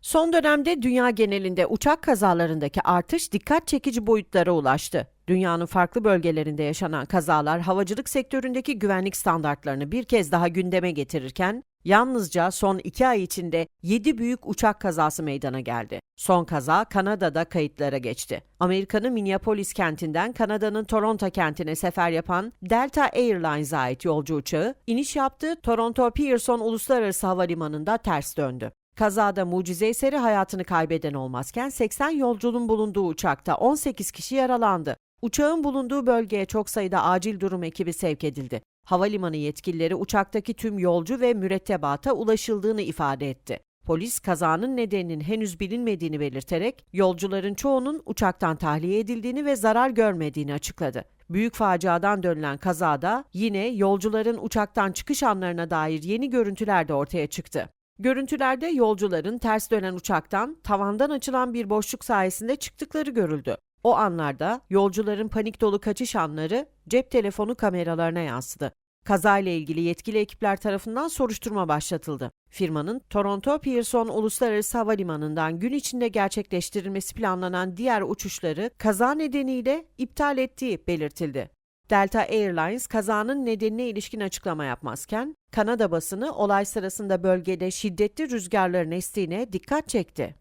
Son dönemde dünya genelinde uçak kazalarındaki artış dikkat çekici boyutlara ulaştı. Dünyanın farklı bölgelerinde yaşanan kazalar havacılık sektöründeki güvenlik standartlarını bir kez daha gündeme getirirken yalnızca son iki ay içinde 7 büyük uçak kazası meydana geldi. Son kaza Kanada'da kayıtlara geçti. Amerika'nın Minneapolis kentinden Kanada'nın Toronto kentine sefer yapan Delta Airlines'a ait yolcu uçağı iniş yaptığı Toronto Pearson Uluslararası Havalimanı'nda ters döndü. Kazada mucize eseri hayatını kaybeden olmazken 80 yolcunun bulunduğu uçakta 18 kişi yaralandı. Uçağın bulunduğu bölgeye çok sayıda acil durum ekibi sevk edildi. Havalimanı yetkilileri uçaktaki tüm yolcu ve mürettebata ulaşıldığını ifade etti. Polis kazanın nedeninin henüz bilinmediğini belirterek yolcuların çoğunun uçaktan tahliye edildiğini ve zarar görmediğini açıkladı. Büyük faciadan dönülen kazada yine yolcuların uçaktan çıkış anlarına dair yeni görüntüler de ortaya çıktı. Görüntülerde yolcuların ters dönen uçaktan tavandan açılan bir boşluk sayesinde çıktıkları görüldü. O anlarda yolcuların panik dolu kaçış anları cep telefonu kameralarına yansıdı. Kazayla ilgili yetkili ekipler tarafından soruşturma başlatıldı. Firmanın Toronto Pearson Uluslararası Havalimanı'ndan gün içinde gerçekleştirilmesi planlanan diğer uçuşları kaza nedeniyle iptal ettiği belirtildi. Delta Airlines kazanın nedenine ilişkin açıklama yapmazken, Kanada basını olay sırasında bölgede şiddetli rüzgarların estiğine dikkat çekti.